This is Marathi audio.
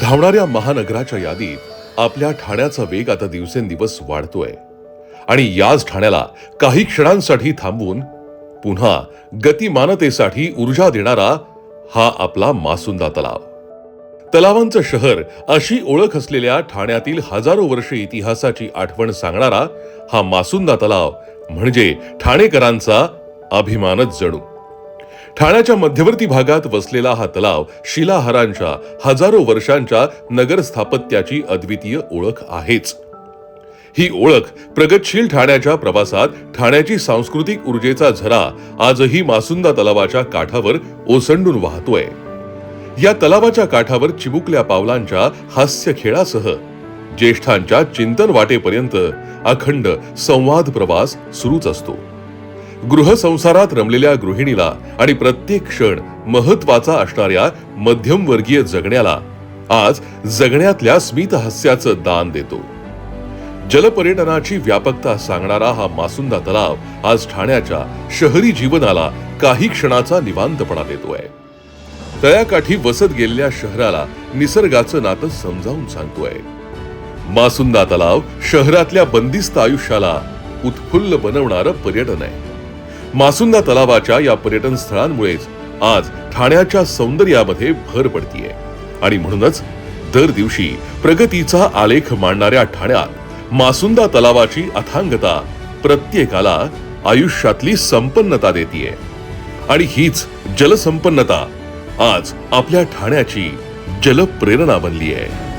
धावणाऱ्या महानगराच्या यादीत आपल्या ठाण्याचा वेग आता दिवसेंदिवस वाढतोय. आणि याच ठाण्याला काही क्षणांसाठी थांबवून पुन्हा गतिमानतेसाठी ऊर्जा देणारा हा आपला मासुंदा तलाव. तलावांचं शहर अशी ओळख असलेल्या ठाण्यातील हजारो वर्ष इतिहासाची आठवण सांगणारा हा मासुंदा तलाव म्हणजे ठाणेकरांचा अभिमानच जणू ठाण्याच्या मध्यवर्ती भागात वसलेला हा तलाव शिलाहारांच्या हजारो वर्षांच्या नगर स्थापत्याची अद्वितीय ओळख आहेच. ही ओळख प्रगतशील ठाण्याच्या प्रवासात ठाण्याची सांस्कृतिक ऊर्जेचा झरा आजही मासुंदा तलावाच्या काठावर ओसंडून वाहतोय. या तलावाच्या काठावर चिमुकल्या पावलांच्या हास्य खेळासह ज्येष्ठांच्या चिंतन वाटेपर्यंत अखंड संवाद प्रवास सुरूच असतो. गृहसंसारात रमलेल्या गृहिणीला आणि प्रत्येक क्षण महत्त्वाचा असणाऱ्या मध्यमवर्गीय जगण्याला आज जगण्यातल्या स्मितहास्याचं दान देतो. जलपर्यटनाची व्यापकता सांगणारा हा मासुंदा तलाव आज ठाण्याच्या शहरी जीवनाला काही क्षणाचा निवांतपणा देतोय. तळ्याकाठी वसत गेलेल्या शहराला निसर्गाचं नातं समजावून सांगतोय. मासुंदा तलाव शहरातल्या बंदिस्त आयुष्याला उत्फुल्ल बनवणारं पर्यटन आहे. मासुंदा तलावाच्या या पर्यटन स्थळांमुळेच आज ठाण्याच्या सौंदर्यामध्ये भर पडतीये. आणि म्हणूनच दर दिवशी प्रगतीचा आलेख मांडणाऱ्या ठाण्यात मासुंदा तलावाची अथांगता प्रत्येकाला आयुष्यातली संपन्नता देतीये. आणि हीच जलसंपन्नता आज आपल्या ठाण्याची जलप्रेरणा बनली आहे